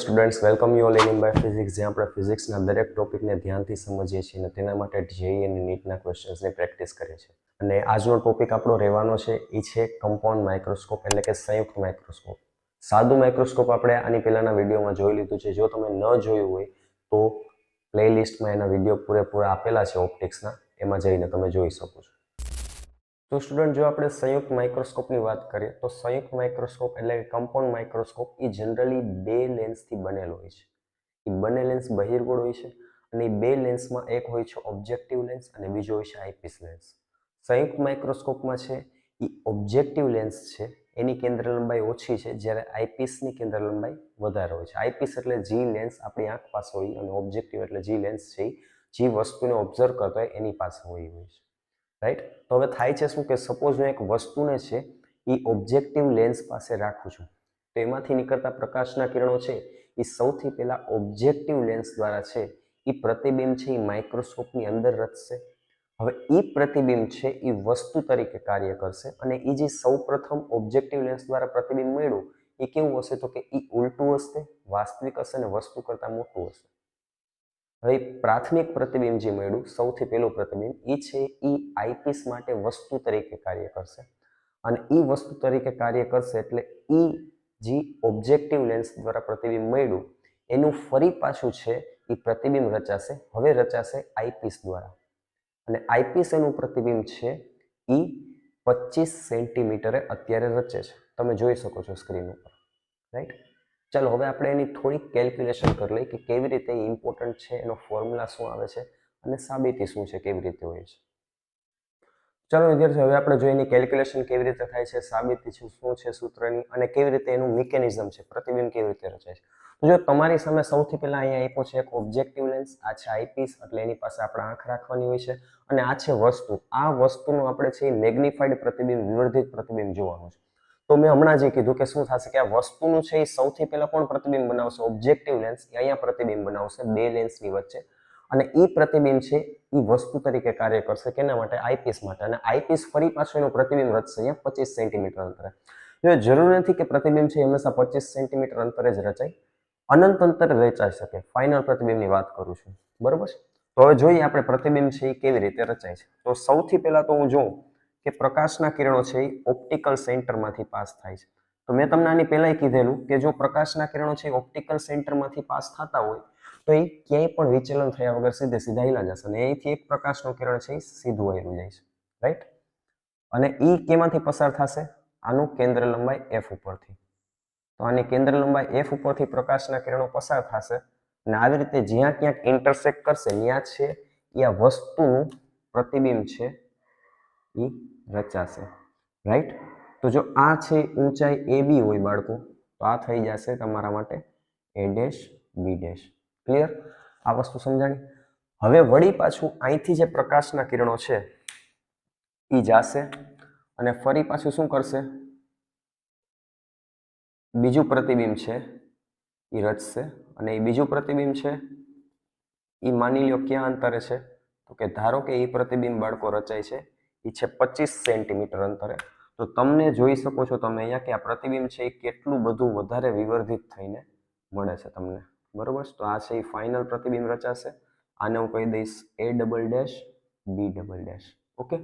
Students welcome you all in by physics જ્યાં આપણે ફિઝિક્સના દરેક ટોપિકને ધ્યાનથી સમજીએ છીએ અને તેના માટે જેઈ અને નીટના ક્વેશ્ચન્સની પ્રેક્ટિસ કરીએ છીએ. અને આજનો ટોપિક આપણો રહેવાનો છે, એ છે કમ્પાઉન્ડ માઇક્રોસ્કોપ એટલે કે સંયુક્ત માઇક્રોસ્કોપ સાદું માઇક્રોસ્કોપ આપણે આની પહેલાંના વિડીયોમાં જોઈ લીધું છે. જો તમે ન જોયું હોય, તો પ્લેલિસ્ટમાં એના વીડિયો પૂરેપૂરા આપેલા છે ઓપ્ટિક્સના એમાં જઈને તમે જોઈ શકો છો. તો સ્ટુડન્ટ જો આપણે સંયુક્ત માઇક્રોસ્કોપની વાત કરીએ, તો સંયુક્ત માઇક્રોસ્કોપ એટલે કે કમ્પાઉન્ડ માઇક્રોસ્કોપ એ જનરલી બે લેન્સથી બનેલો હોય છે. એ બંને લેન્સ બહિર્ગોળ હોય છે અને એ બે લેન્સમાં એક હોય છે ઓબ્જેક્ટિવ લેન્સ અને બીજો હોય છે આઈપીસ લેન્સ સંયુક્ત માઇક્રોસ્કોપમાં છે એ ઓબ્જેક્ટિવ લેન્સ છે, એની કેન્દ્ર લંબાઈ ઓછી છે જ્યારે આઈપીસની કેન્દ્ર લંબાઈ વધારે હોય છે. આઈપીસ એટલે જી લેન્સ આપણી આંખ પાસે હોય અને ઓબ્જેક્ટિવ એટલે જી લેન્સ છે જે વસ્તુને ઓબ્ઝર્વ કરતો હોય એની પાસે હોય હોય છે. રાઈટ તો હવે થાય છે શું કે સપોઝ હું એક વસ્તુને છે, એ ઓબ્જેક્ટિવ લેન્સ પાસે રાખું છું. તો એમાંથી નીકળતા પ્રકાશના કિરણો છે, એ સૌથી પહેલાં ઓબ્જેક્ટિવ લેન્સ દ્વારા છે, એ પ્રતિબિંબ છે, એ માઇક્રોસ્કોપની અંદર રચશે. હવે એ પ્રતિબિંબ છે, એ વસ્તુ તરીકે કાર્ય કરશે અને એ જે સૌ પ્રથમ ઓબ્જેક્ટિવ લેન્સ દ્વારા પ્રતિબિંબ મળ્યું, એ કેવું હશે તો કે એ ઉલટું હશે, વાસ્તવિક હશે અને વસ્તુ કરતાં મોટું હશે. હવે પ્રાથમિક પ્રતિબિંબ જે મળ્યું, સૌથી પહેલું પ્રતિબિંબ એ છે એ આઈપીસ માટે વસ્તુ તરીકે કાર્ય કરશે. અને એ વસ્તુ તરીકે કાર્ય કરશે એટલે એ જે ઓબ્જેક્ટિવ લેન્સ દ્વારા પ્રતિબિંબ મળ્યું, એનું ફરી પાછું છે એ પ્રતિબિંબ રચાશે, હવે રચાશે આઈપીસ દ્વારા. અને આઈપીસ એનું પ્રતિબિંબ છે એ પચીસ સેન્ટીમીટરે અત્યારે રચે છે. તમે જોઈ શકો છો સ્ક્રીન ઉપર. રાઈટ? ચાલો, હવે આપણે એની થોડીક કેલ્ક્યુલેશન કરી લઈએ કે કેવી રીતે ઇમ્પોર્ટન્ટ છે, એનો ફોર્મ્યુલા શું આવે છે અને સાબિતી શું છે, કેવી રીતે હોય છે. ચાલો, વિદ્યાર્થીઓ, હવે આપણે જોઈએ એની કેલ્ક્યુલેશન કેવી રીતે થાય છે, સાબિતી છે શું છે સૂત્રની અને કેવી રીતે એનું મિકેનિઝમ છે, પ્રતિબિંબ કેવી રીતે રચાય છે. તો જો તમારી સામે સૌથી પહેલા અહીંયા આપ્યો છે એક ઓબ્જેક્ટિવ લેન્સ આ છે આઈપીસ એટલે એની પાસે આપણે આંખ રાખવાની હોય છે અને આ છે વસ્તુ. આ વસ્તુનું આપણે છે મેગ્નિફાઈડ પ્રતિબિંબ વિવર્ધિત પ્રતિબિંબ જોવાનું છે. તો મેં હમણાં જે કીધું કે શું થશે કે આ વસ્તુનું છે એ સૌથી પહેલા કોણ પ્રતિબિંબ બનાવશે? ઓબ્જેક્ટિવ લેન્સ એ અહીંયા પ્રતિબિંબ બનાવશે, બે લેન્સની વચ્ચે. અને એ પ્રતિબિંબ છે એ વસ્તુ તરીકે કાર્ય કરશે કેના માટે? આઈપીસ માટે. અને આઈપીસ ફરી પાછું એનું પ્રતિબિંબ રચશે, અહીંયા પચીસ સેન્ટીમીટર અંતરે. જો જરૂર નથી કે પ્રતિબિંબ છે હંમેશા પચીસ સેન્ટીમીટર અંતરે જ રચાય. અનંત અંતરે રચાઈ શકે. ફાઇનલ પ્રતિબિંબની વાત કરું છું. બરોબર છે? તો હવે જોઈએ આપણે પ્રતિબિંબ છે એ કેવી રીતે રચાય છે. તો સૌથી પહેલા તો હું જોઉં. કે પ્રકાશના કિરણો છે એ ઓપ્ટિકલ સેન્ટરમાંથી પાસ થાય છે. તો મેં તમને આની પહેલાંય કીધેલું કે જો પ્રકાશના કિરણો છે એ ઓપ્ટિકલ સેન્ટરમાંથી પાસ થતા હોય, તો એ ક્યાંય પણ વિચલન થયા વગર સીધે સીધા હિલા જશે અને અહીંથી એક પ્રકાશનું કિરણ છે એ સીધું આવેલું જાય છે. રાઈટ અને એ કેમાંથી પસાર થશે? આનું કેન્દ્ર લંબાઈ એફ ઉપરથી. તો આની કેન્દ્ર લંબાઈ એફ ઉપરથી પ્રકાશના કિરણો પસાર થશે અને આવી રીતે જ્યાં ક્યાંક ઇન્ટરસેક્ટ કરશે ત્યાં છે એ આ વસ્તુનું પ્રતિબિંબ છે એ રચાશે. રાઈટ તો જો આ છે ઊંચાઈ એ બી હોય બાળકો, તો આ થઈ જશે તમારા માટે A dash B dash clear આ વસ્તુ સમજાણી? હવે વળી પાછું અહીંથી જે પ્રકાશના કિરણો છે એ જાશે અને ફરી પાછું શું કરશે? બીજું પ્રતિબિંબ છે એ રચશે અને એ બીજું પ્રતિબિંબ છે એ માની લ્યો ક્યાં અંતરે છે? તો કે ધારો કે એ પ્રતિબિંબ બાળકો રચાય છે એ છે પચીસ સેન્ટીમીટર અંતરે. તો તમને જોઈ શકો છો તમે અહીંયા કે આ પ્રતિબિંબ છે એ કેટલું બધું વધારે વિવર્ધિત થઈને મળે છે તમને. બરોબર? તો આ છે એ ફાઇનલ પ્રતિબિંબ રચાશે. આને હું કહી દઈશ A double dash B double dash okay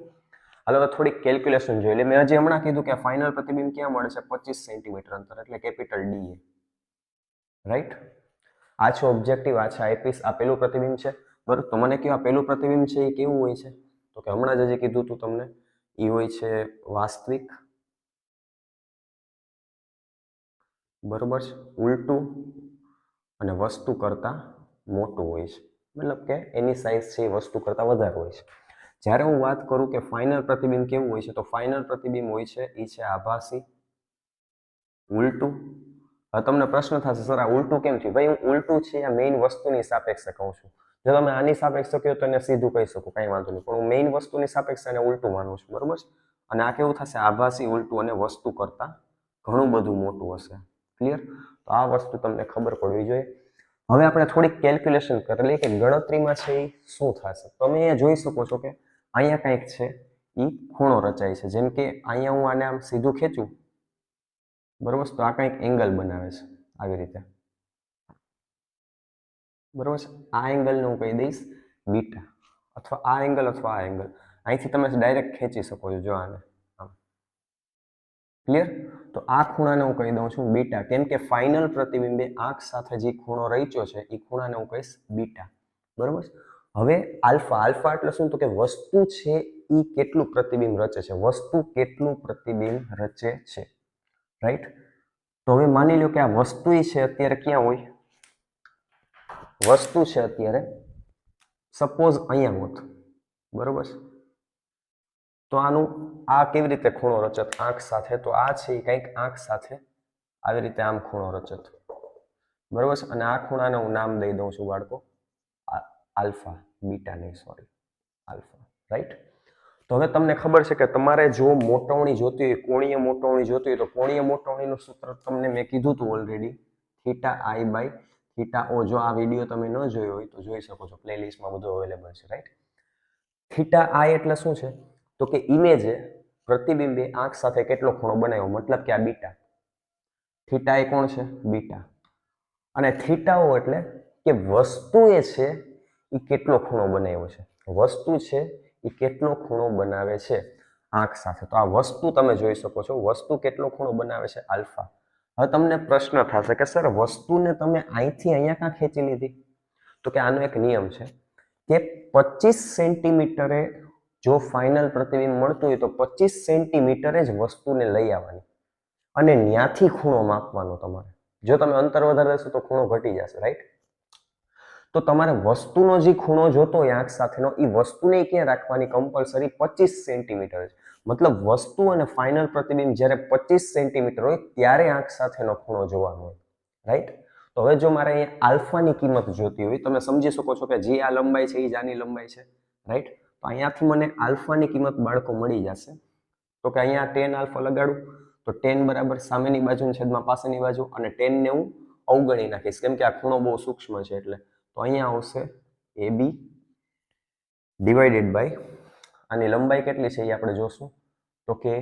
હાલ હવે થોડીક કેલ્ક્યુલેશન જોઈ લે. મેં હજી હમણાં કીધું કે ફાઇનલ પ્રતિબિંબ ક્યાં મળે છે? પચીસ સેન્ટીમીટર અંતર, એટલે કેપિટલ ડી રાઈટ આ છે ઓબ્જેક્ટિવ આ છે આઈપીસ આ પેલું પ્રતિબિંબ છે. બરોબર? તો મને કહ્યું આ પેલું પ્રતિબિંબ છે એ કેવું હોય છે? તો કે હમણાં જ હજી કીધું હતું તમને એ હોય છે વાસ્તવિક. બરોબર છે? ઉલટું અને વસ્તુ કરતાં મોટું હોય છે. મતલબ કે એની સાઇઝ છે એ વસ્તુ કરતાં વધારે હોય છે. જ્યારે હું વાત કરું કે ફાઇનલ પ્રતિબિંબ કેવું હોય છે, તો ફાઇનલ પ્રતિબિંબ હોય છે એ છે આભાસી. ઉલટું? હવે તમને પ્રશ્ન થશે, સર, આ ઉલટું કેમ થયું? ભાઈ, હું ઉલટું છે આ મેઇન વસ્તુની સાપેક્ષે કહું છું. જો તમે આની સાપેક્ષ કહો તો એને સીધું કહી શકો, કાંઈ વાંધો નહીં. પણ હું મેઇન વસ્તુની સાપેક્ષ એને ઉલટું માનું છું, બરોબર છે? અને આ કેવું થશે? આભાસી, ઉલટું અને વસ્તુ કરતાં ઘણું બધું મોટું હશે. ક્લિયર તો આ વસ્તુ તમને ખબર પડવી જોઈએ. હવે આપણે થોડીક કેલ્ક્યુલેશન કરી કે ગણતરીમાં છે એ શું થશે. તમે અહીંયા જોઈ શકો છો કે અહીંયા કંઈક છે એ ખૂણો રચાય છે. જેમ કે અહીંયા હું આને આમ સીધું ખેંચું. બરોબર તો આ કંઈક એંગલ બનાવે છે, આવી રીતે. બરોબર છે? આ એંગલને હું કહી દઈશ બીટા અથવા આ એંગલ અથવા આ એંગલ. અહીંથી તમે ડાયરેક્ટ ખેંચી શકો છો જો આને. ક્લિયર તો આ ખૂણાને હું કહી દઉં છું બીટા. કેમ કે ફાઇનલ પ્રતિબિંબે આંખ સાથે જે ખૂણો રચ્યો છે, એ ખૂણાને હું કહીશ બીટા. બરોબર હવે આલ્ફા. આલ્ફા એટલે શું? તો કે વસ્તુ છે એ કેટલું પ્રતિબિંબ રચે છે? વસ્તુ કેટલું પ્રતિબિંબ રચે છે? રાઈટ તો હવે માની લો કે આ વસ્તુ છે, અત્યારે ક્યાં હોય? વસ્તુ છે અત્યારે સપોઝ અહીંયા હોત, બરોબર છે? તો આનું, આ કેવી રીતે ખૂણો રચત? આંખ સાથે? તો આ છે એ કંઈક આંખ સાથે આવી રીતે આમ ખૂણો રચત. બરોબર છે? અને આ ખૂણાને હું નામ દઈ દઉં છું બાળકો. આલ્ફા, બીટા નહીં, સોરી. આલ્ફા રાઈટ તો હવે તમને ખબર છે કે તમારે જો મોટવણી જોતી હોય, કોણીય મોટવણી જોતી હોય, તો કોણીય મોટવણીનું સૂત્ર તમને મેં કીધું હતું already theta I by theta O જો આ વીડિયો તમે ન જોયો હોય તો જોઈ શકો છો. પ્લેલિસ્ટમાં બધું અવેલેબલ છે રાઈટ થીટા આઈ એટલે શું છે? તો કે ઇમેજે પ્રતિબિંબે આંખ સાથે કેટલો ખૂણો બનાવ્યો? મતલબ કે આ બીટા થીટા એ કોણ છે? બીટા અને થીટાઓ એટલે કે વસ્તુ એ છે એ કેટલો ખૂણો બનાવ્યો છે? વસ્તુ છે એ કેટલો ખૂણો બનાવે છે આંખ સાથે? તો આ વસ્તુ તમે જોઈ શકો છો. વસ્તુ કેટલો ખૂણો બનાવે છે? આલ્ફા. હવે તમને પ્રશ્ન થશે કે, સર, વસ્તુને તમે અહીંથી અહીંયા ક્યાં ખેંચી લીધી? તો કે આનો એક નિયમ છે કે પચીસ સેન્ટીમીટરે જો ફાઇનલ પ્રતિબિંબ મળતું હોય તો પચીસ સેન્ટીમીટરે જ વસ્તુને લઈ આવવાની અને ત્યાંથી ખૂણો માપવાનો તમારે. જો તમે અંતર વધારે દેશો તો ખૂણો ઘટી જશે રાઈટ તો તમારે વસ્તુનો જે ખૂણો જોતો હોય આંખ સાથેનો એ વસ્તુને ક્યાં રાખવાની? કમ્પલસરી પચીસ સેન્ટીમીટર છે મતલબ વસ્તુ અને ફાઇનલ પ્રતિબિંબ જ્યારે પચીસ સેન્ટીમીટર હોય ત્યારે આંખ સાથેનો ખૂણો જોવાનો હોય રાઈટ તો હવે જો મારે અહીંયા આલ્ફાની કિંમત જોતી હોય, તમે સમજી શકો છો કે જે આ લંબાઈ છે એ જ આની લંબાઈ છે રાઈટ તો અહીંયાથી મને આલ્ફાની કિંમત બાળકો મળી જશે. તો કે અહીંયા ટેન આલ્ફા લગાડું, તો ટેન બરાબર સામેની બાજુની છેદમાં પાસેની બાજુ અને ટેનને હું અવગણી નાખીશ, કેમ કે આ ખૂણો બહુ સૂક્ષ્મ છે એટલે. તો અહીંયા આવશે એ બી ડિવાઈડેડ બાય આની લંબાઈ કેટલી છે એ આપણે જોશું. તો કે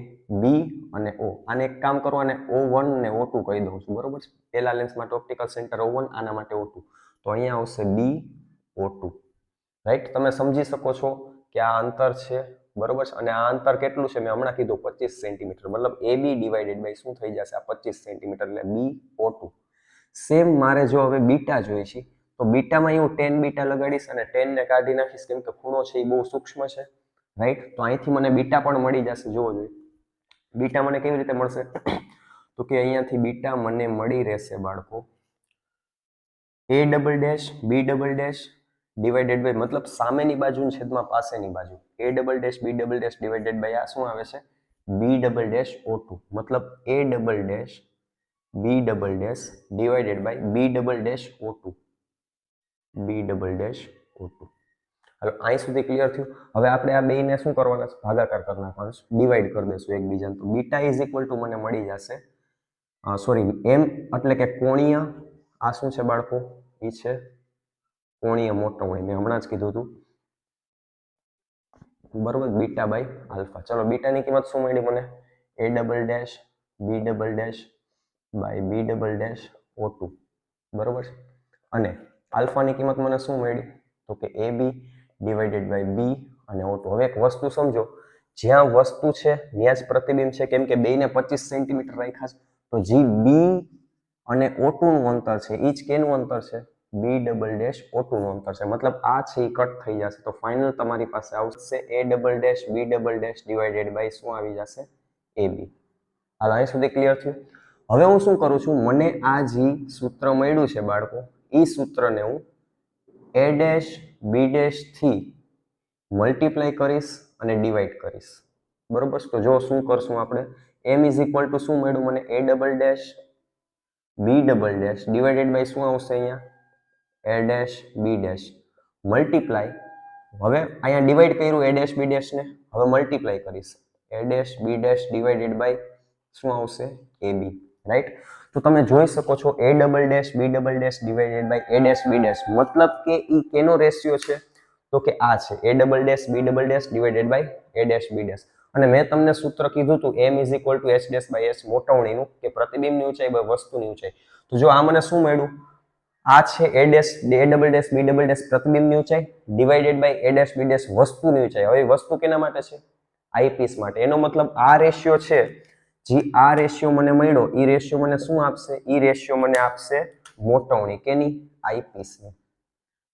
બી અને ઓ આને એક કામ કરો અને ઓ વન ને ઓ ટુ કહી દઉં છું. બરોબર છે? પહેલા લેન્સ માટે ઓપ્ટિકલ સેન્ટર ઓ વન આના માટે ઓ ટુ તો અહીંયા આવશે બી ઓ ટુ રાઈટ તમે સમજી શકો છો કે આ અંતર છે, બરોબર છે? અને આ અંતર કેટલું છે? મેં હમણાં કીધું પચીસ સેન્ટીમીટર. મતલબ એ બી ડિવાઇડેડ બાય શું થઈ જશે? આ પચીસ સેન્ટીમીટર એટલે બી ઓ ટુ સેમ મારે જો હવે બીટા જોઈએ છે, તો બીટામાં હું ટેન બીટા લગાડીશ અને ટેનને કાઢી નાખીશ. કેમ કે ખૂણો છે એ બહુ સૂક્ષ્મ છે. રાઈટ તો અહીંથી મને બીટા પણ મળી જશે જોવો જોઈએ બીટા મને કેવી રીતે મળશે? તો કે અહીંયાથી બીટા મને મળી રહેશે, બાળકો. A double dash B double dash divided by મતલબ સામેની બાજુ છેદમાં પાસેની બાજુ. A double dash B double dash divided by આ શું આવે છે? B double dash O two મતલબ A double dash B double dash divided by B double dash O two B double dash O two હવે અહીં સુધી clear થયું. હવે આપણે આ બેને શું કરવાના છે? ભાગાકાર કરી નાખવાના છે. ડિવાઈડ કરી દઈશું એકબીજાને. તો બીટા ઇઝ ઇક્વલ ટુ મને મળી જશે. સોરી એમ એટલે કે કોણીય. આ શું છે બાળકો? એ છે કોણીય મોટવણી મેં હમણાં જ કીધું હતું. બરોબર બીટા બાય આલ્ફા ચલો બીટાની કિંમત શું મળી મને? A double dash B double dash by B double dash O two બરોબર છે? અને આલ્ફાની કિંમત મને શું મળી? તો કે એ બી ડિવાઇડેડ બાય બી અને ઓ તો હવે એક વસ્તુ સમજો, જ્યાં વસ્તુ છે, ત્યાં જ પ્રતિબિંબ છે, કેમ કે બેને પચીસ સેન્ટીમીટર રાખ્યા છે. તો જે બી અને ઓ નું અંતર છે એ જ કેનું અંતર છે? બી ડબલ ડેશ ઓ નું અંતર છે. મતલબ આ છે એ કટ થઈ જશે. તો ફાઇનલ તમારી પાસે આવશે A double dash B double dash divided by શું આવી જશે? એ બી હાલ, અહીં સુધી ક્લિયર થયું? હવે હું શું કરું છું? મને આ જે સૂત્ર મળ્યું છે, બાળકો એ સૂત્રને હું એ ડેશ બી ડેશથી મલ્ટીપ્લાય કરીશ અને ડિવાઈડ કરીશ. બરોબર? તો જો શું કરશું આપણે? એમ ઇઝ ઇક્વલ ટુ શું મળ્યું મને? A double dash B double dash divided by શું આવશે અહીંયા? A dash B dash multiply હવે અહીંયા ડિવાઈડ કર્યું એ ડેશ બી ડેશને હવે મલ્ટીપ્લાય કરીશ. A dash B dash divided by શું આવશે? એ બી રાઈટ તો તમે જોઈ શકો છો A double dash B double dash divided by A dash B dash મતલબ કે એ કેનો રેશિયો છે? તો કે આ છે. A double dash B double dash divided by A dash B dash અને મેં તમને સૂત્ર કીધું હતું M is equal to H dash by H મોટવણીનું, કે પ્રતિબિંબની ઊંચાઈ બાય વસ્તુની ઊંચાઈ. તો જો આ મને શું મળ્યું? આ છે A dash A double dash B double dash પ્રતિબિંબની ઊંચાઈ divided by A dash B dash વસ્તુની ઊંચાઈ. હવે વસ્તુ કેના માટે છે? આઈપીસ માટે. એનો મતલબ આ રેશિયો છે જે આ રેશિયો મને મળ્યો એ રેશિયો મને શું આપશે? એ રેશિયો મને આપશે મોટવણી કેની આઈપીસની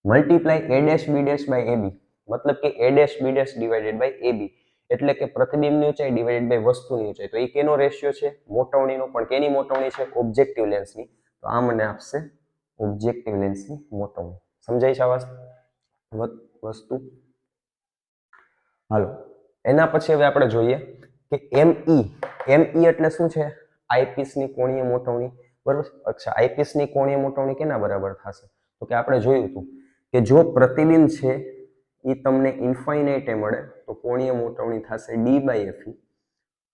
multiply A dash B dash by AB મતલબ કે A dash B dash divided by AB એટલે કે પ્રતિબિંબની ઊંચાઈ ડિવાઇડેડ બાય વસ્તુની ઊંચાઈ. તો એ કેનો રેશિયો છે? મોટવણીનો. પણ કેની મોટવણી છે? ઓબ્જેક્ટિવ લેન્સની તો આ મને આપશે ઓબ્જેક્ટિવ લેન્સની મોટવણી. સમજાય છે આ વસ્તુ? હાલો. એના પછી હવે આપણે જોઈએ કે એમઈ એમઈ એટલે શું છે? આઈપીસની કોણીય મોટવણી. બરાબર? અચ્છા આઈપીસની કોણીય મોટવણી કેના બરાબર થશે? તો કે આપણે જોયું હતું કે જો પ્રતિબિંબ છે એ તમને ઇન્ફાઇનાઇટે મળે, તો કોણીય મોટવણી થશે ડી બાય એફ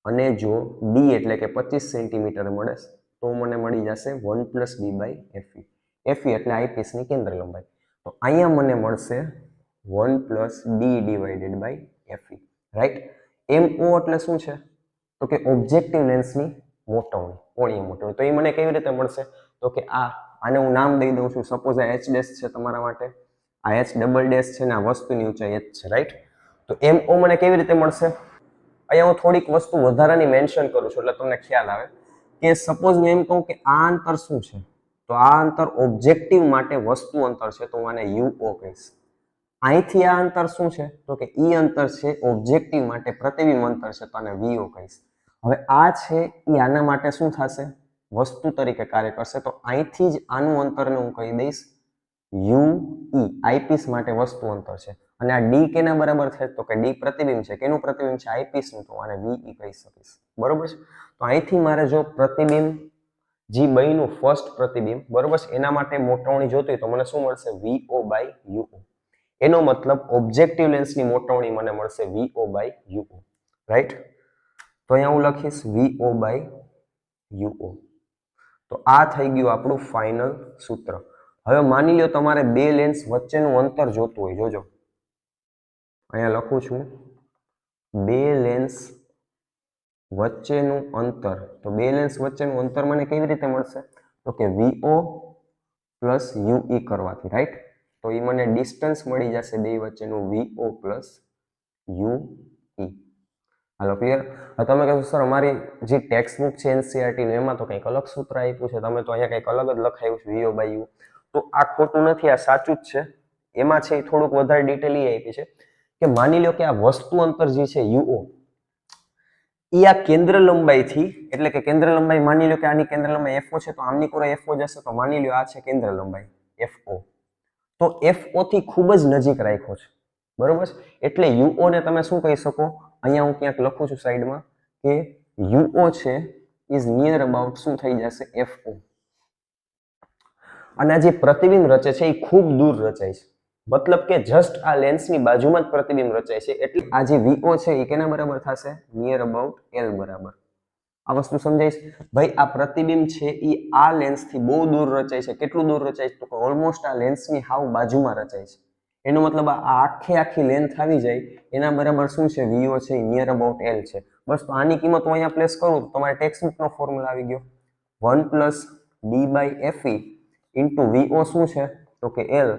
અને જો ડી એટલે કે પચીસ સેન્ટીમીટર મળે, તો મને મળી જશે one plus D by FE FE એટલે આઈપીસની કેન્દ્ર લંબાઈ. તો અહીંયા મને મળશે one plus D divided by FE right M O એટલે શું છે? તો કે ઓબ્જેક્ટિવ લેન્સની મોટવણી, કોણીય મોટવણી. તો એ મને કેવી રીતે મળશે? તો કે આ, આને હું નામ દઈ દઉં છું. સપોઝ આ એચ ડેશ છે તમારા માટે. આ એચ ડબલ ડેશ છે ને આ વસ્તુની ઊંચાઈ એચ છે રાઈટ તો એમ ઓ મને કેવી રીતે મળશે? અહીંયા હું થોડીક વસ્તુ વધારાની મેન્શન કરું છું, એટલે તમને ખ્યાલ આવે. કે સપોઝ હું એમ કહું કે આ અંતર શું છે? તો આ અંતર ઓબ્જેક્ટિવ માટે વસ્તુ અંતર છે, તો હું આને યુઓ કહીશ. અહીંથી આ અંતર શું છે? તો કે ઈ અંતર છે ઓબ્જેક્ટિવ માટે પ્રતિબિંબ અંતર છે, તો આને વીઓ કહીશ. હવે આ છે એ આના માટે શું થશે? વસ્તુ તરીકે કાર્ય કરશે, તો અહીંથી જ આનું અંતરને હું કહી દઈશ. યુ ઈ આઈપીસ માટે વસ્તુ અંતર છે. અને આ ડી કેના બરાબર છે? તો કે ડી પ્રતિબિંબ છે. કેનું પ્રતિબિંબ છે? આઈપીસનું તો આને વીઈ કહી શકીશ. બરોબર છે? તો અહીંથી મારે જો પ્રતિબિંબ, જી બઈનું ફર્સ્ટ પ્રતિબિંબ, બરોબર છે? એના માટે મોટવણી જોતી તો મને શું મળશે? વીઓ બાય યુઓ એનો મતલબ ઓબ્જેક્ટિવ લેન્સની મોટવણી મને મળશે વીઓ બાય યુઓ રાઈટ તો અહીંયા હું લખીશ વીઓ બાય યુઓ તો આ થઈ ગયું આપણું ફાઇનલ સૂત્ર. હવે માની લો તમારે બે લેન્સ વચ્ચેનું અંતર જોતું હોય, જોજો. અહીંયા લખું છું, બે લેન્સ વચ્ચેનું અંતર. તો બે લેન્સ વચ્ચેનું અંતર મને કેવી રીતે મળશે? તો કે વીઓ પ્લસ યુઈ કરવાથી રાઈટ તો એ મને ડિસ્ટન્સ મળી જશે બે વચ્ચેનું વીઓ પ્લસ યુ ઈ હાલો ક્લિયર તમે કહેશો, સર, અમારી જે ટેક્સ્ટ બુક છે એનસીઆરટીનું એમાં તો કંઈક અલગ સૂત્ર આપ્યું છે. તમે તો અહીંયા કંઈક અલગ જ લખાયું છે વીઓ બાય યુ તો આ ખોટું નથી, આ સાચું જ છે. એમાં છે, થોડુંક વધારે ડિટેલ એ આપી છે કે માની લો કે આ વસ્તુ અંતર જે છે યુઓ એ આ કેન્દ્ર લંબાઈથી, એટલે કે કેન્દ્ર લંબાઈ માની લો કે આની કેન્દ્ર લંબાઈ એફઓ છે, તો આમની કોરે એફઓ જશે તો માની લો આ છે કેન્દ્ર લંબાઈ એફઓ તો એફઓ થી ખૂબ જ નજીક રાખ્યો છે. બરોબર છે? એટલે યુઓ ને તમે શું કહી શકો? અહીંયા હું ક્યાંક લખું છું સાઈડમાં કે યુઓ છે ઇઝ નિયર અબાઉટ શું થઈ જશે? એફઓ અને જે પ્રતિબિંબ રચે છે, એ ખૂબ દૂર રચાય છે. મતલબ કે જસ્ટ આ લેન્સની બાજુમાં જ પ્રતિબિંબ રચાય છે. એટલે આ જે વીઓ છે, એ કેના બરાબર થશે? નિયર અબાઉટ એલ બરાબર. આ વસ્તુ સમજાઈશ? ભાઈ, આ પ્રતિબિંબ છે એ આ લેન્સથી બહુ દૂર રચાય છે. કેટલું દૂર રચાય છે? તો ઓલમોસ્ટ આ લેન્સની હાવ બાજુમાં રચાય છે. એનો મતલબ આ આખે આખી લેન્થ આવી જાય, એના બરાબર શું છે? વીઓ છે નિયર અબાઉટ એલ છે. બસ, તો આની કિંમત હું અહીંયા પ્લેસ કરું, તો તમારે ટેક્સ્ટ બુકનો ફોર્મ્યુલા આવી ગયો. One plus D by FE into VO શું છે? તો કે એલ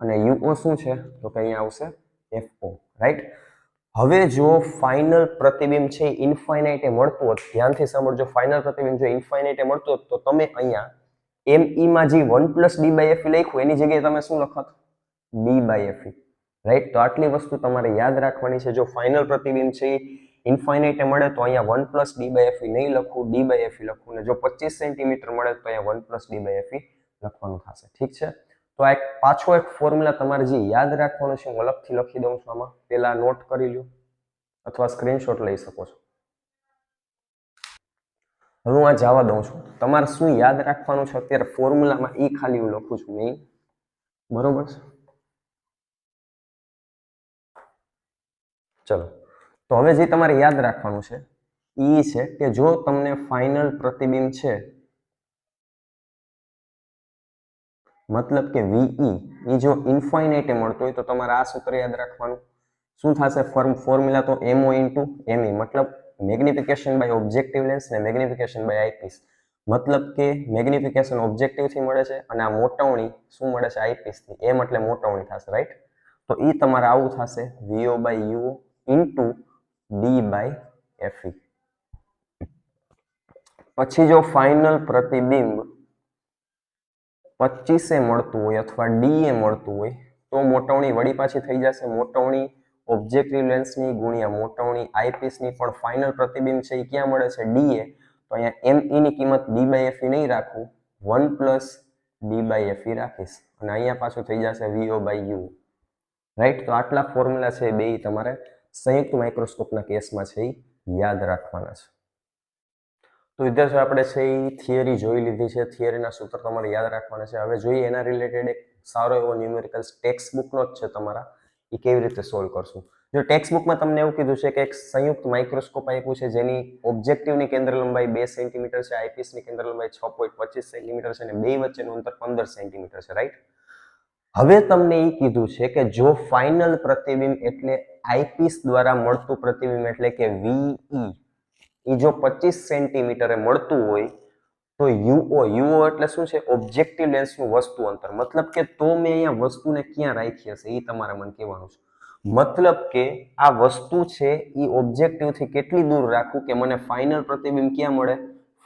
અને યુઓ શું છે? તો કે અહીંયા આવશે એફઓ રાઈટ હવે જો ફાઇનલ પ્રતિબિંબ છે ઇન્ફાઇનાઇટે મળતું હોત, ધ્યાનથી સાંભળજો ફાઇનલ પ્રતિબિંબ જો ઇન્ફાઇનાઇટે મળતું હોત, તો તમે અહીંયા એમ ઈમાં જે one plus D by F લખ્યું, એની જગ્યાએ તમે શું લખત? ડી બાય એફ રાઈટ તો આટલી વસ્તુ તમારે યાદ રાખવાની છે. જો ફાઇનલ પ્રતિબિંબ છે ઇન્ફાઇનાઇટે મળે, તો અહીંયા one plus D by F નહીં લખવું ડી બાય એફ લખવું ને જો પચીસ સેન્ટીમીટર મળે, તો અહીંયા one plus D by F લખવાનું થશે. ઠીક છે? તો આ એક પાછો એક ફોર્મ્યુલા તમારે જે યાદ રાખવાનો છે, હું અલગથી લખી દઉં છું આમાં. પહેલા નોટ કરી લ્યો અથવા સ્ક્રીનશોટ લઈ શકો છો. હવે હું આ જવા દઉં છું. તમારે શું યાદ રાખવાનું છે? અત્યારે ફોર્મ્યુલામાં એ ખાલી હું લખું છું મેં બરોબર છે? ચલો. તો હવે જે તમારે યાદ રાખવાનું છે એ છે કે જો તમને ફાઇનલ પ્રતિબિંબ છે મતલબ કે વીઈ એ જો ઇન્ફાઇનાઇટે મળતો હોય તો તમારે આ સૂત્ર યાદ રાખવાનું. શું થશે? ફોર્મ ફોર્મ્યુલા તો M O into M E મતલબ મેગ્નિફિકેશન બાય ઓબ્જેક્ટિવ લેન્સ ને મેગ્નિફિકેશન બાય આઈપીસ મતલબ કે મેગ્નિફિકેશન ઓબ્જેક્ટિવથી મળે છે અને આ મોટવણી શું મળે છે? આઈપીસથી એમ એટલે મોટવણી થશે રાઈટ તો એ તમારે આવું થશે. V O by U into D by F E પછી જો ફાઇનલ પ્રતિબિંબ પચીસે મળતું હોય અથવા ડીએ મળતું હોય, તો મોટવણી વળી પાછી થઈ જશે. મોટવણી ઓબ્જેક્ટિવ લેન્સની ગુણ્યા મોટવણી આઈપીસની પણ ફાઇનલ પ્રતિબિંબ છે એ ક્યાં મળે છે? ડીએ. તો અહીંયા એમ ઈની કિંમત ડી બાય એફ નહીં રાખવું one plus D by F રાખીશ. અને અહીંયા પાછું થઈ જશે વીઓ બાય યુ. રાઈટ? તો આટલા ફોર્મ્યુલા છે બે તમારે સંયુક્ત માઇક્રોસ્કોપના કેસમાં છે એ યાદ રાખવાના છે. તો વિદ્યાર્થીઓ, આપણે છે એ થિયરી જોઈ લીધી છે. થિયરીના સૂત્ર તમારે યાદ રાખવાના છે. હવે જોઈએ એના રિલેટેડ એક સારો એવો ન્યુમેરિકલ ટેક્સ્ટ બુકનો જ છે તમારા. એ કેવી રીતે સોલ્વ કરશું? જો ટેક્સ્ટ બુકમાં તમને એવું કીધું છે કે એક સંયુક્ત માઇક્રોસ્કોપ આપ્યું છે, જેની ઓબ્જેક્ટિવની કેન્દ્ર લંબાઈ બે સેન્ટીમીટર છે આઈપીસની કેન્દ્ર લંબાઈ છ પોઈન્ટ પચીસ સેન્ટીમીટર છે, અને બે વચ્ચેનું અંતર પંદર સેન્ટીમીટર છે રાઈટ હવે તમને એ કીધું છે કે જો ફાઇનલ પ્રતિબિંબ એટલે આઈપીસ દ્વારા મળતું પ્રતિબિંબ એટલે કે વીઈ એ જો પચીસ સેન્ટીમીટરે મળતું હોય, તો યુઓ યુઓ એટલે શું છે? ઓબ્જેક્ટિવ લેન્સનું વસ્તુ અંતર. મતલબ કે તો મેં અહીંયા વસ્તુને ક્યાં રાખી હશે એ તમારે મને કહેવાનું છે. મતલબ કે આ વસ્તુ છે એ ઓબ્જેક્ટિવથી કેટલી દૂર રાખવું કે મને ફાઇનલ પ્રતિબિંબ ક્યાં મળે?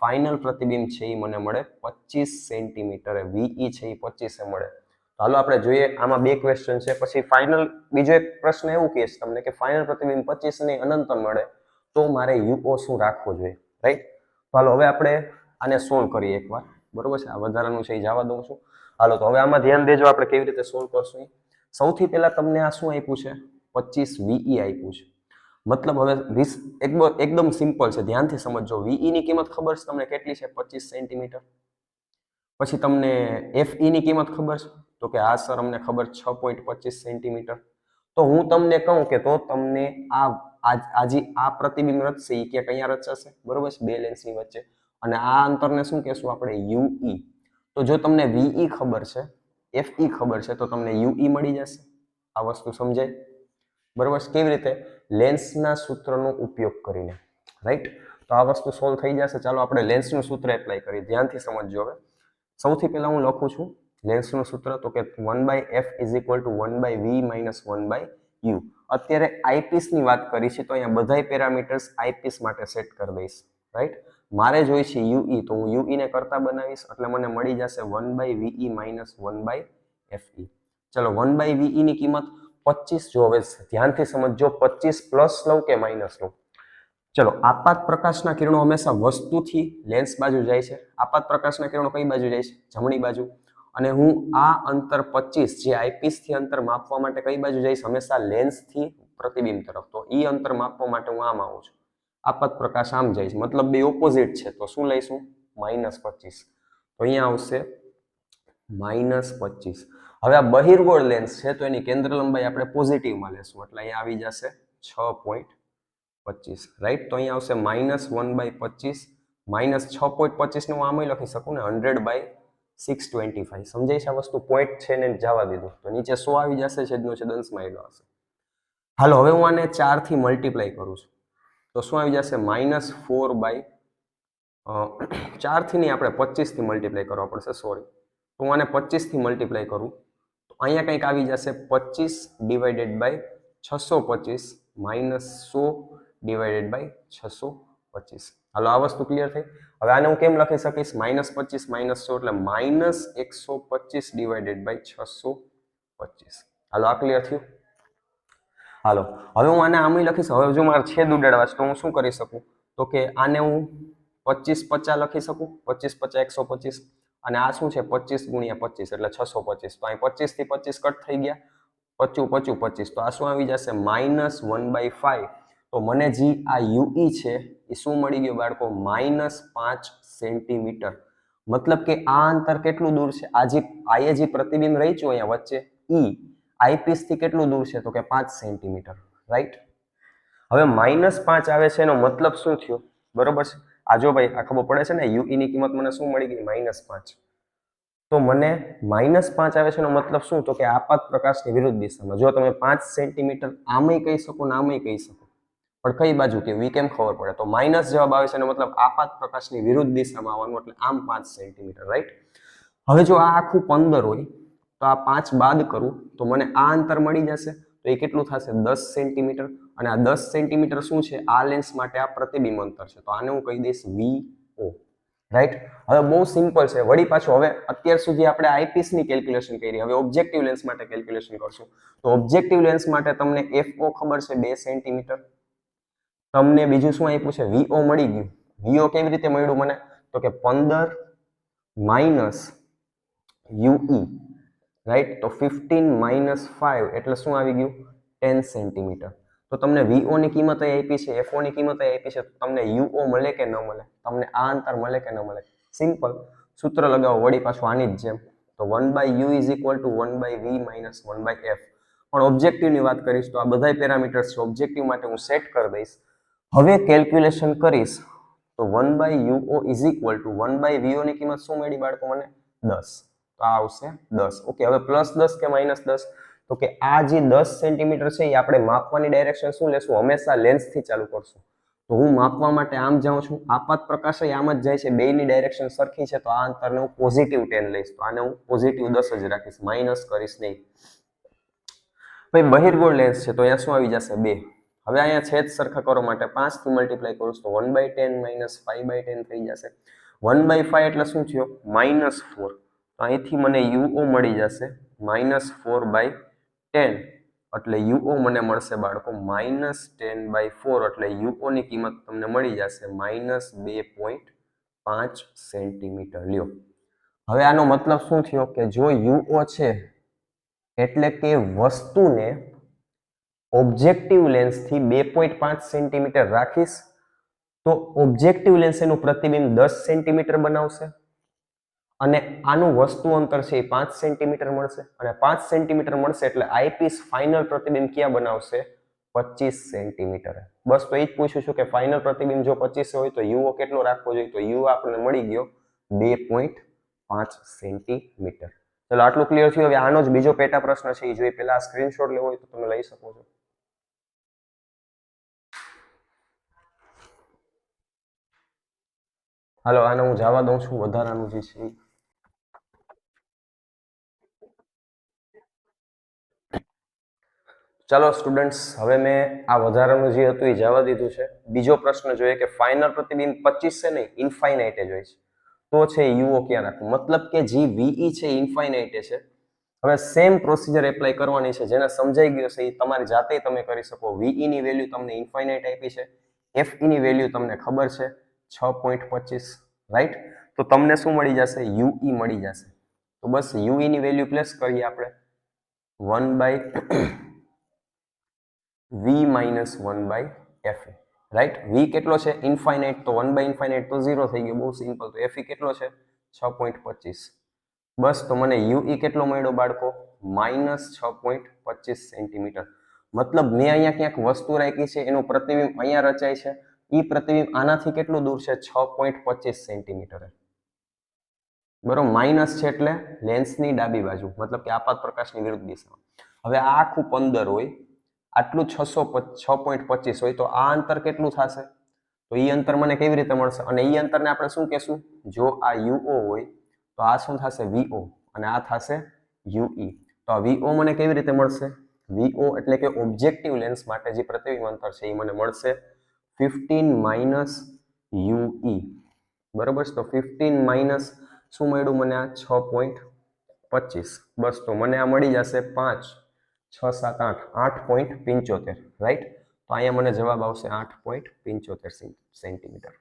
ફાઇનલ પ્રતિબિંબ છે એ મને મળે પચીસ સેન્ટીમીટરે. વીઈ છે એ પચીસે મળે. હાલો આપણે જોઈએ આમાં બે ક્વેશ્ચન છે. પછી ફાઇનલ બીજો એક પ્રશ્ન એવું કહે છે તમને કે ફાઇનલ પ્રતિબિંબ પચીસ ને અનંત મળે. તો મારે યુઓ શું રાખવો જોઈએ? રાઈટ તો હાલો, હવે આપણે આને સોલ્વ કરીએ એકવાર. બરોબર છે? આ વધારાનું છે, એ જવા દઉં છું. હાલો, તો હવે આમાં ધ્યાન દેજો, આપણે કેવી રીતે સોલ્વ કરશું. સૌથી પહેલા તમને આ શું આપ્યું છે? પચીસ વીઈ આપ્યું છે. મતલબ હવે વીસ એકદમ એકદમ સિમ્પલ છે. ધ્યાનથી સમજજો. વીઈ ની કિંમત ખબર છે તમને કેટલી છે? પચીસ સેન્ટીમીટર. પછી તમને એફની કિંમત ખબર છે? તો કે આ સર અમને ખબર છ પોઈન્ટ પચીસ સેન્ટીમીટર. તો હું તમને કહું કે તો તમને આ આજે આ પ્રતિબિંબ રચશે એ ક્યાંક અહીંયા રચાશે બરોબર છે? બે લેન્સની વચ્ચે. અને આ અંતરને શું કહેશું આપણે? યુઈ તો જો તમને વીઈ ખબર છે એફઈ ખબર છે, તો તમને યુઈ મળી જશે. આ વસ્તુ સમજાય? બરોબર છે? કેવી રીતે? લેન્સના સૂત્રનો ઉપયોગ કરીને. રાઈટ તો આ વસ્તુ સોલ્વ થઈ જશે. ચાલો આપણે લેન્સનું સૂત્ર એપ્લાય કરીએ. ધ્યાનથી સમજજો હવે. સૌથી પહેલા હું લખું છું લેન્સનું સૂત્ર, તો કે one by F is equal to one by V minus one by U અત્યારે આઈપીસની વાત કરી છે, તો અહીંયા બધાય પેરામીટર્સ આઈપીસ માટે સેટ કરી દઈશ રાઈટ મારે જોઈ છે યુઈ, તો હું યુઈ ને કરતા બનાવીશ, એટલે મને મળી જશે one by V E minus one by F E. ચલો, વન બાય વીઈ ની કિંમત પચીસ જો હવે ધ્યાનથી સમજજો, પચીસ પ્લસ લઉં કે માઇનસ લઉં? ચલો, આપાત પ્રકાશના કિરણો હંમેશા વસ્તુથી લેન્સ બાજુ જાય છે. આપાત પ્રકાશના કિરણો કઈ બાજુ જાય છે? જમણી બાજુ. અને હું આ અંતર પચીસ, જે આઈપીસથી અંતર માપવા માટે કઈ બાજુ જઈશ? હંમેશા લેન્સથી પ્રતિબિંબ તરફ. તો એ અંતર માપવા માટે હું આમ આવું છું. આપત પ્રકાશ આમ જઈશ મતલબ બે ઓપોઝિટ છે. તો શું લઈશું? માઇનસ પચીસ. તો અહીંયા આવશે માઇનસ પચીસ. હવે આ બહિર્ગોળ લેન્સ છે, તો એની કેન્દ્ર લંબાઈ આપણે પોઝિટિવમાં લેશું. એટલે અહીંયા આવી જશે છ પોઈન્ટ પચીસ. રાઈટ તો અહીંયા આવશે માઇનસ વન બાય પચીસ. માઇનસ છ પોઈન્ટ પચીસને હું આમ લખી શકું ને? Hundred by six twenty five સમજાય છે આ વસ્તુ? પોઈન્ટ છે ને જવા દીધું. તો નીચે સો આવી જશે? છેદનો છેદ અંશમાં એલો હશે હાલો, હવે હું આને ચારથી મલ્ટીપ્લાય કરું છું. તો શું આવી જશે? માઇનસ ફોર બાય ચારથી નહીં, આપણે પચીસથી મલ્ટીપ્લાય કરવા પડશે સોરી તો હું આને પચીસથી મલ્ટીપ્લાય કરું. તો અહીંયા કંઈક આવી જશે, પચીસ ડિવાઇડેડ બાય છસો પચીસ માઇનસ સો ડિવાઇડેડ બાય છસો પચીસ. હાલો, આ વસ્તુ ક્લિયર થઈ. હવે આને હું કેમ લખી શકીશ? માઇનસ પચીસ, માઇનસ સો, એટલે માઇનસ એકસો પચીસ ડિવાઇડેડ બાય છસો પચીસ. હાલો, આ ક્લિયર થયું? હાલો, હવે હું આને આમ લખીશ. હવે જો મારે છેદ ઉડાડવા છે તો હું શું કરી શકું? તો કે આને હું પચીસ પચાસ લખી શકું? પચીસ પચાસ, એકસો પચીસ. અને આ શું છે? પચીસ ગુણ્યા પચીસ, એટલે છસો પચીસ. તો અહીં પચીસથી પચીસ કટ થઈ ગયા. પચું પચું, પચીસ. તો આ શું આવી જશે? Minus one by five. તો મને જે આ યુઈ છે એ શું મળી ગયું બાળકો? માઇનસ પાંચ સેન્ટીમીટર. મતલબ કે આ અંતર કેટલું દૂર છે? આ જે આઈએ જે પ્રતિબિંબ રહી છે અહીંયા વચ્ચે, ઈ આઈપીસથી કેટલું દૂર છે? તો કે પાંચ સેન્ટીમીટર, રાઈટ? હવે માઇનસ પાંચ આવે છે એનો મતલબ શું થયો? બરોબર છે? આ જો ભાઈ, આ ખબર પડે છે ને? યુઈ ની કિંમત મને શું મળી ગઈ? માઇનસ પાંચ. તો મને માઇનસ પાંચ આવે છે એનો મતલબ શું? તો કે આપાત પ્રકાશની વિરુદ્ધ દિશામાં. જો તમે પાંચ સેન્ટીમીટર આમય કહી શકો ને આમય કહી શકો. પણ કઈ બાજુ કે વી કેમ ખબર પડે? તો માઇનસ જવાબ આવે છે એનો મતલબ આપાત પ્રકાશની વિરુદ્ધ દિશામાં આવવાનું એટલે આમ પાંચ સેન્ટીમીટર રાઈટ હવે જો આ આખું પંદર હોય, તો આ પાંચ બાદ કરું, તો મને આ અંતર મળી જશે. તો એ કેટલું થશે? દસ સેન્ટીમીટર અને આ દસ સેન્ટીમીટર શું છે? આ લેન્સ માટે આ પ્રતિબિંબ અંતર છે. તો આને હું કહી દઈશ વી ઓ રાઈટ હવે બહુ સિમ્પલ છે. વળી પાછું હવે અત્યાર સુધી આપણે આઈપીસની કેલ્ક્યુલેશન કરી. હવે ઓબ્જેક્ટિવ લેન્સ માટે કેલ્ક્યુલેશન કરશું. તો ઓબ્જેક્ટિવ લેન્સ માટે તમને એફઓ ખબર છે? બે સેન્ટીમીટર તમને બીજું શું આપ્યું છે? વીઓ મળી ગયું. વીઓ કેવી રીતે મળ્યું મને? તો કે પંદર માઇનસ યુઈ રાઈટ? તો ફિફ્ટીન માઇનસ ફાઈવ, એટલે શું આવી ગયું? Ten centimetre. તો તમને વીઓની કિંમત આપી છે એફઓની કિંમત આપી છે તમને યુઓ મળે કે ન મળે? તમને આ અંતર મળે કે ન મળે? સિમ્પલ. સૂત્ર લગાવો, વળી પાછું આની જ જેમ. તો one by U is equal to one by V minus one by F. પણ ઓબ્જેક્ટિવની વાત કરીશ તો આ બધા પેરામીટર્સ છે. ઓબ્જેક્ટિવ માટે હું સેટ કરી દઈશ. હવે કેલ્ક્યુલેશન કરીશ, તો one by U O is equal to one by V O ની કિંમત શું મળી બાળકો મને? દસ. તો આ આવશે દસ. ઓકે, હવે પ્લસ દસ કે માઇનસ દસ? તો કે આ જે દસ સેન્ટીમીટર છે, એ આપણે માપવાની ડાયરેક્શન શું લેશું? હંમેશા લેન્સથી ચાલુ કરશું. તો હું માપવા માટે આમ જાઉં છું. આપાત પ્રકાશ આમ જ જાય છે. બેની ડાયરેક્શન સરખી છે, તો આ અંતરને હું પોઝિટિવ ટેન લઈશ. તો આને હું પોઝિટિવ દસ જ રાખીશ. માઇનસ કરીશ નહીં. ભાઈ, બહિર્ગોળ લેન્સ છે, તો અહીંયા શું આવી જશે? બે. હવે અહીંયા છેદ સરખા કરવા માટે પાંચથી મલ્ટીપ્લાય કરું તો one by ten minus five by ten થઈ જશે. વન બાય ફાઈવ એટલે શું થયો? માઇનસ ફોર તો અહીંથી મને યુઓ મળી જશે. માઇનસ ફોર બાય ટેન એટલે યુઓ મને મળશે બાળકો માઇનસ ટેન બાય ફોર એટલે યુઓ ની કિંમત તમને મળી જશે માઇનસ બે પોઈન્ટ પાંચ સેન્ટીમીટર લ્યો. હવે આનો મતલબ શું થયો? કે જો યુઓ છે, એટલે કે વસ્તુને ઓબ્જેક્ટિવ લેન્સથી બે પોઈન્ટ પાંચ સેન્ટીમીટર રાખીશ, તો ઓબ્જેક્ટિવ લેન્સ એનું પ્રતિબિંબ દસ સેન્ટીમીટર બનાવશે અને આનું વસ્તુ અંતર છે એ પાંચ સેન્ટીમીટર મળશે અને પાંચ સેન્ટીમીટર મળશે એટલે આઈપીસ ફાઇનલ પ્રતિબિંબ ક્યાં બનાવશે? પચીસ સેન્ટીમીટર બસ તો એ જ પૂછું છું કે ફાઇનલ પ્રતિબિંબ જો પચીસ હોય તો યુઓ કેટલો રાખવો જોઈએ? તો યુ આપણને મળી ગયો બે પોઈન્ટ પાંચ સેન્ટીમીટર ચલો, આટલું ક્લિયર થયું. હવે આનો જ બીજો પેટા પ્રશ્ન છે. એ જોઈએ પેલા સ્ક્રીનશોટ લેવો હોય તો તમે લઈ શકો છો. હાલો, આને હું જવા દઉં છું, વધારાનું જે છે ચાલો સ્ટુડન્ટ્સ હવે મેં આ વધારાનું જે હતું એ જવા દીધું છે. બીજો પ્રશ્ન જોઈએ કે ફાઇનલ પ્રતિબિંબ પચીસ છે નહીં ઇન્ફાઇનાઇટે જોઈએ છે. તો છે યુઓ ક્યાં રાખવું? મતલબ કે જે વીઈ છે ઇન્ફાઇનાઇટે છે. હવે સેમ પ્રોસિજર એપ્લાય કરવાની છે, જેને સમજાઈ ગયો છે, એ તમારી જાતે તમે કરી શકો. વીઈ ની વેલ્યુ તમને ઇન્ફાઇનાઇટ આપી છે. એફઈ ની વેલ્યુ તમને ખબર છે. છ પોઈન્ટ પચીસ રાઈટ તો તમને શું મળી જશે? યુઈ મળી જશે. તો બસ યુઈની વેલ્યુ પ્લેસ કરીએ આપણે. One by V minus one by F right V કેટલો છે? ઇન્ફાઇનાઇટ તો વન બાય ઇન્ફાઇનાઇટ તો ઝીરો થઈ ગયો, બહુ સિમ્પલ. તો એફ કેટલો છે? છ પોઈન્ટ પચીસ. બસ તો મને યુઈ કેટલો મળ્યો બાળકો? માઇનસ છ પોઈન્ટ પચીસ સેન્ટીમીટર. મતલબ મેં અહીંયા ક્યાંક વસ્તુ રાખી છે, એનું પ્રતિબિંબ અહીંયા રચાય છે. એ પ્રતિબિંબ આનાથી કેટલું દૂર છે? છ પોઈન્ટ પચીસ સેન્ટીમીટર બરોબર? માઇનસ છે એટલે લેન્સની ડાબી બાજુ, મતલબ કે આપાત પ્રકાશની વિરુદ્ધ દિશામાં. હવે આ આખું પંદર હોય, આટલું છસો છ પોઈન્ટ પચીસ હોય, તો આ અંતર કેટલું થશે? તો એ અંતર મને કેવી રીતે મળશે? અને એ અંતરને આપણે શું કહેશું? જો આ યુઓ હોય, તો આ શું થશે? વીઓ. અને આ થશે યુઈ. તો આ વીઓ મને કેવી રીતે મળશે? વીઓ એટલે કે ઓબ્જેક્ટિવ લેન્સ માટે જે પ્રતિબિંબ અંતર છે એ મને મળશે ફિફ્ટીન માઇનસ યુઈ બરોબર તો ફિફ્ટીન માઇનસ શું મળ્યું મને? આ છ પોઈન્ટ પચીસ. બસ, તો મને આ મળી જશે પાંચ, છ, સાત, આઠ. આઠ પોઈન્ટ પંચોતેર રાઈટ તો અહીંયા મને જવાબ આવશે આઠ પોઈન્ટ પંચોતેર સેન્ટીમીટર.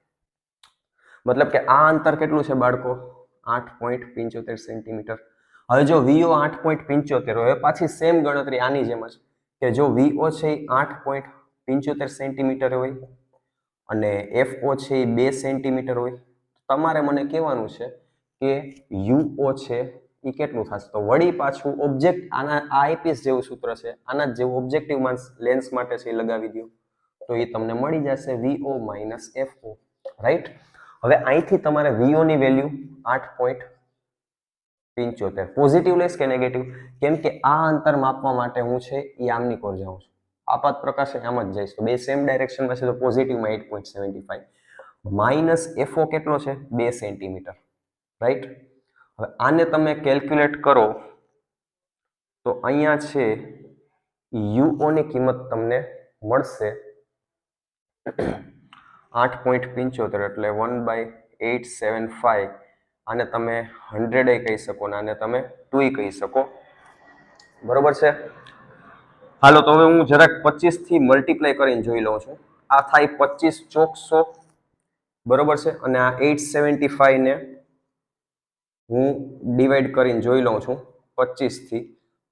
મતલબ કે આ અંતર કેટલું છે બાળકો? આઠ પોઈન્ટ પંચોતેર સેન્ટીમીટર. હવે જો વીઓ આઠ પોઈન્ટ પંચોતેર હોય પાછી સેમ ગણતરી આની જેમ જ. કે જો વીઓ છે એ આઠ પોઈન્ટ પંચોતેર સેન્ટીમીટર હોય અને એફઓ છે એ બે સેન્ટીમીટર હોય. તમારે મને કહેવાનું છે કે યુઓ છે એ કેટલું થશે? તો વળી પાછું ઓબ્જેક્ટ આના, આ આઈપીએસ જેવું સૂત્ર છે, આના જેવું ઓબ્જેક્ટિવ લેન્સ માટે છે એ લગાવી દો. તો એ તમને મળી જશે વીઓ માઇનસ એફઓ રાઈટ હવે અહીંથી તમારે વીઓની વેલ્યુ આઠ પોઈન્ટ પંચોતેર. પોઝિટિવ લેસ કે નેગેટિવ કેમ કે આ અંતર માપવા માટે હું છે એ આમની કોર જાઉં છું. આપાત પ્રકાશ આમ જ જઈશું બે સેમ ડાયરેક્શનમાં છે તો પોઝિટિવમાં eight point seventy five minus F O કેટલો છે? બે સેન્ટીમીટર રાઈટ હવે આને તમે કેલ્ક્યુલેટ કરો, તો અહીંયા છે યુઓની કિંમત તમને મળશે આઠ પોઈન્ટ પંચોતેર, એટલે one by eight seven five આને તમે હંડ્રેડ કહી શકો ને આને તમે ટુ કહી શકો. બરોબર છે? હાલો, તો હવે હું જરાક પચીસથી મલ્ટીપ્લાય કરીને જોઈ લઉં છું. આ થાય પચીસ ચોકસો બરોબર છે? અને આ એટ સેવન્ટી ફાઈવને હું ડિવાઈડ કરીને જોઈ લઉં છું પચીસથી.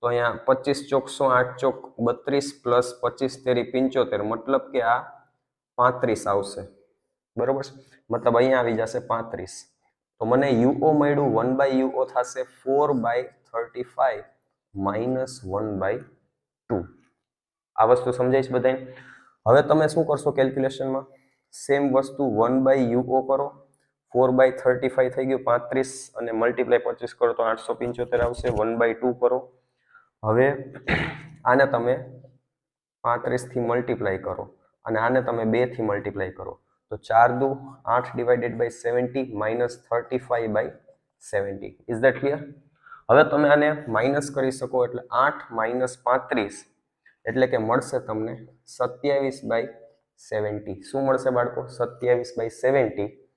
તો અહીંયા પચીસ ચોકસો આઠ ચોક બત્રીસ પ્લસ પચીસ તેરી પંચોતેર, મતલબ કે આ પાંત્રીસ આવશે. બરોબર છે? મતલબ અહીંયા આવી જશે પાંત્રીસ. તો મને યુઓ મળ્યું, વન બાય યુઓ થશે four by thirty five minus one by two. આ વસ્તુ સમજાય છે બધાને હવે તમે શું કરશો કેલ્ક્યુલેશનમાં? સેમ વસ્તુ વન બાય યુઓ કરો, ફોર બાય થર્ટી ફાઈવ થઈ ગયું પાંત્રીસ અને મલ્ટીપ્લાય પચીસ કરો તો આઠસો પંચોતેર આવશે, વન બાય ટુ કરો. હવે આને તમે પાંત્રીસથી મલ્ટીપ્લાય કરો અને આને તમે બેથી મલ્ટીપ્લાય કરો. તો ચાર દુ આઠ divided by seventy minus thirty five by seventy. Is that clear હવે તમે આને માઇનસ કરી શકો એટલે આઠ માઇનસ પાંત્રીસ એટલે કે મળશે તમને સત્યાવીસ બાય સેવન્ટી. શું મળશે બાળકો? સત્યાવીસ બાય સેવન્ટી.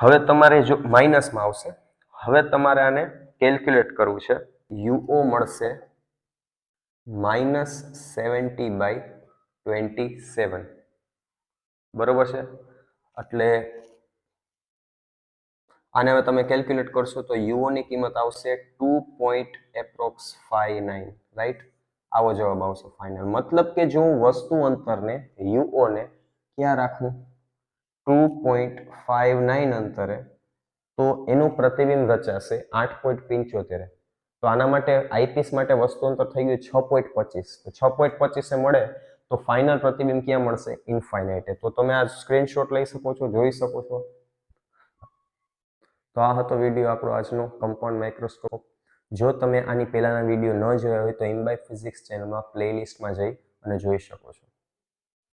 હવે તમારે જો માઇનસમાં આવશે. હવે તમારે આને કેલ્ક્યુલેટ કરવું છે. યુઓ મળશે minus seventy by twenty seven. બરોબર છે? એટલે આને હવે તમે કેલ્ક્યુલેટ કરશો તો યુઓની કિંમત આવશે two point approx five nine right? આવો જવાબ આવશે ફાઇનલ મતલબ કે જો હું વસ્તુ અંતરને યુઓને ક્યાં રાખું? ટુ પોઈન્ટ ફાઈવ નાઇન અંતરે, તો એનું પ્રતિબિંબ રચાશે આઠ પોઈન્ટ પંચોતેરે. તો આના માટે આઈપીસ માટે વસ્તુ અંતર થઈ ગયું છ પોઈન્ટ પચીસ. તો છ પોઈન્ટ પચીસે મળે, તો ફાઇનલ પ્રતિબિંબ ક્યાં મળશે? ઇન્ફાઇનાઇટે તો તમે આ સ્ક્રીનશોટ લઈ શકો છો, જોઈ શકો છો. તો આ હતો વીડિયો આપણો આજનો કમ્પાઉન્ડ માઇક્રોસ્કોપ જો તમે આની પહેલાંના વીડિયો ન જોયા હોય તો ઇમ્બાઈ ફિઝિક્સ ચેનલમાં પ્લેલિસ્ટમાં જઈ અને જોઈ શકો છો.